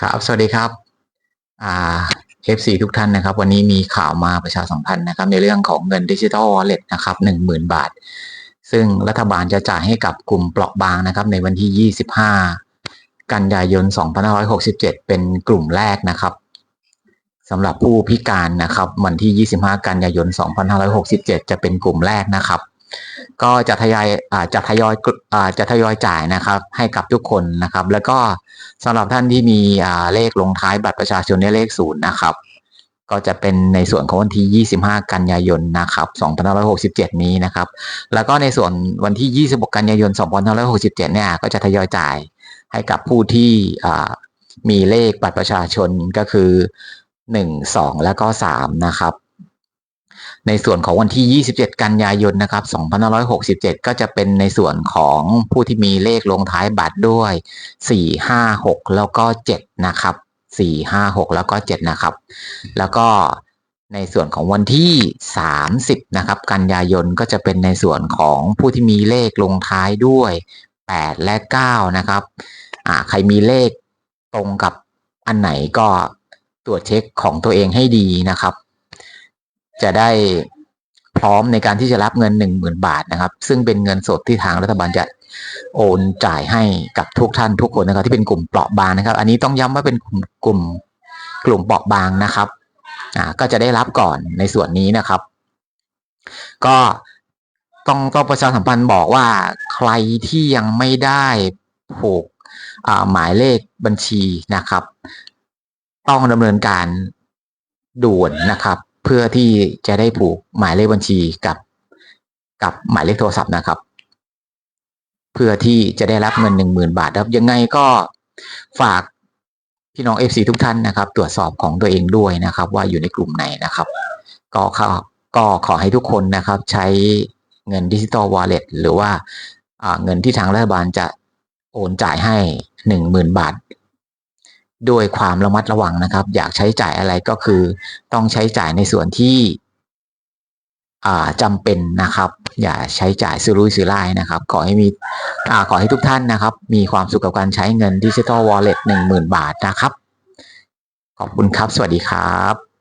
ครับสวัสดีครับอ่า FC ทุกท่านนะครับ วันนี้มีข่าวมาประชาสัมพันธ์นะครับ ในเรื่องของเงินดิจิทัลวอลเล็ตนะครับหนึ่งหมื่นบาท ซึ่งรัฐบาลจะจ่ายให้กับกลุ่มเปราะบางนะครับ ในวันที่ 25 กันยายน 2567 เป็นกลุ่มแรกนะครับสำหรับผู้พิการนะครับ วันที่ 25 กันยายน 2567 จะเป็นกลุ่มแรกนะครับ ก็จะทยอยอาจะทยอยอาจะทยอยจ่ายนะครับ ให้กับทุกคนนะครับ แล้วก็สำหรับท่านที่มีเลขลงท้ายบัตรประชาชนในเลขศูนย์นะครับ ก็จะเป็นในส่วนของวันที่ 25 กันยายนนะครับ2567 นี้นะครับ แล้วก็ในส่วนวันที่ 26 กันยายน 2567 เนี่ย ก็จะทยอยจ่ายให้กับผู้ที่มีเลขบัตรประชาชนก็คือ 1 2 แล้วก็ 3 นะครับ ในส่วนของวันที่ 27 กันยายนนะครับ2567 ก็จะเป็นในส่วนของผู้ที่มีเลขลงท้ายบัตรด้วย 4 5 6 แล้วก็ 7 นะครับ 4 5 6 แล้วก็ 7 นะครับ แล้วก็ในส่วนของวันที่ 30 นะครับ กันยายนก็จะเป็นในส่วนของผู้ที่มีเลขลงท้ายด้วย 8 และ 9 นะครับ อ่า ใครมีเลขตรงกับอันไหนก็ตรวจเช็คของตัวเองให้ดีนะครับ จะได้พร้อมในการที่จะรับเงิน 10,000 บาทนะครับ ซึ่งเป็นเงินสดที่ทางรัฐบาลจะโอนจ่ายให้กับทุกท่านทุกคนนะครับ ที่เป็นกลุ่มเปราะบางนะครับ อันนี้ต้องย้ำว่าเป็นกลุ่มกลุ่มกลุ่มเปราะบางนะครับอ่าก็จะได้รับก่อนในส่วนนี้นะครับ ก็ต้องต้องประชาสัมพันธ์บอกว่าใครที่ยังไม่ได้ผูกอ่าหมายเลขบัญชีนะครับ ต้องดำเนินการด่วนนะครับ เพื่อที่จะได้ผูกหมายเลขบัญชีกับกับหมายเลขโทรศัพท์นะครับ เพื่อที่จะได้รับเงินหนึ่งหมื่นบาทครับยังไงก็ฝากพี่น้อง FC ทุกท่านนะครับ ตรวจสอบของตัวเองด้วยนะครับ ว่าอยู่ในกลุ่มไหนนะครับ ก็ขอก็ขอให้ทุกคนนะครับ ใช้เงินดิจิ t a ลวอลเล็ตหรือว่าเงินที่ทางรัฐบาลจะโอนจ่ายให้หนึ่งหมื่นบาท ด้วยความระมัดระวังนะครับ อยากใช้จ่ายอะไรก็คือ ต้องใช้จ่ายในส่วนที่อ่าจำเป็นนะครับ อย่าใช้จ่ายซื้อรุ่ยซื้อไล่นะครับ ขอให้มีอขอให้ทุกท่านนะครับ มีความสุขกับการใช้เงินดิจิทัลวอลเล็ตหนึ่งหมื่นบาทนะครับ ขอบคุณครับ สวัสดีครับ